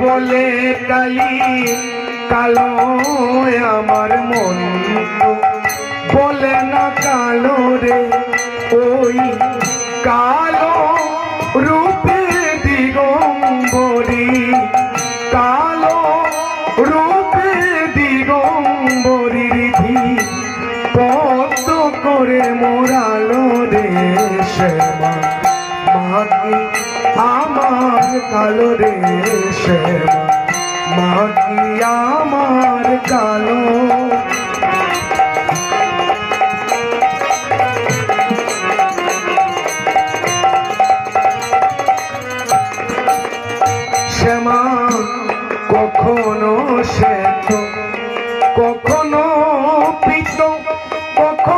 বলে কালি কালো আমার মন বলে না কালো রে, ওই কালো রূপে দিগম্বরী। কালো রূপে দিগম্বরী রিধি পদ্ম করে মোরালো রে শ্যামা মাকি আমার কালো রে শ্যামা মাকি আমার কালো। শ্যামা কখনো শ্বেত কখনো পিত কখনো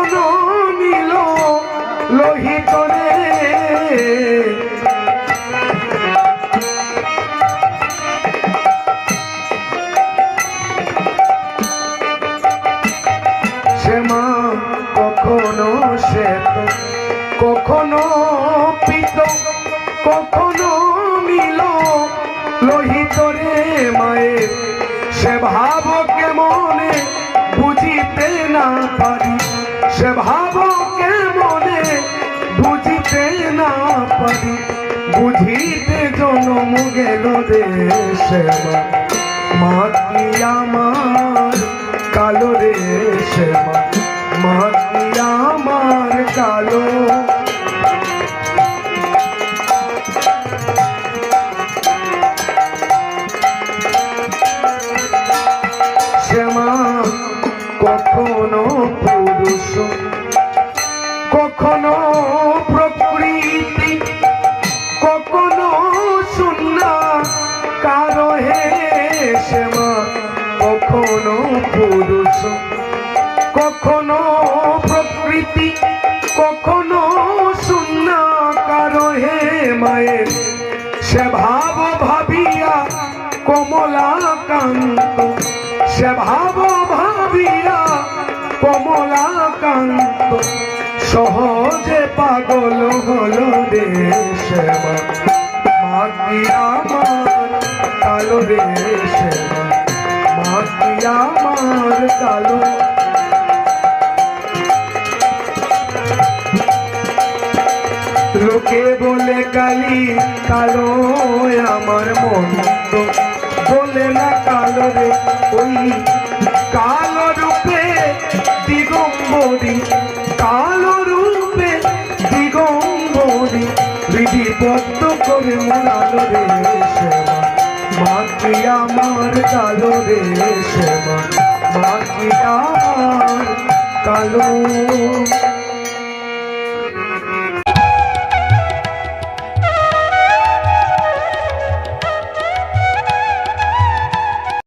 লোহিত রে মায়ের সে ভাব কেমনে বুঝিতে না পারি। সে ভাব কেমনে বুঝিতে না পারি। বুঝিতে জনম গেল রে শ্যামা মা। কি আমার কালো রে শ্যামা, কখনো পুরুষ, কখনো প্রকৃতি, কখনো শূন্য কারও হে মায়ের সে ভাব ভাবিয়া কমলাকান্ত, সে ভাব ভাবিয়া কমলাকান্ত, সহজে পাগল হলো রে শ্যামা। মাটি আমার কালো শ্যামা মাটি আমার কালো। লোকে বলে কালি কালো আমার মন বলে না কালো রে, ওই কালো রূপে দিগম্বরী, কালো রূপে দিগম্বরী। বিধি পদ্ম করে মোড়ালো রে। আমার কালো রে শ্যামা মাতৃ আমার কালো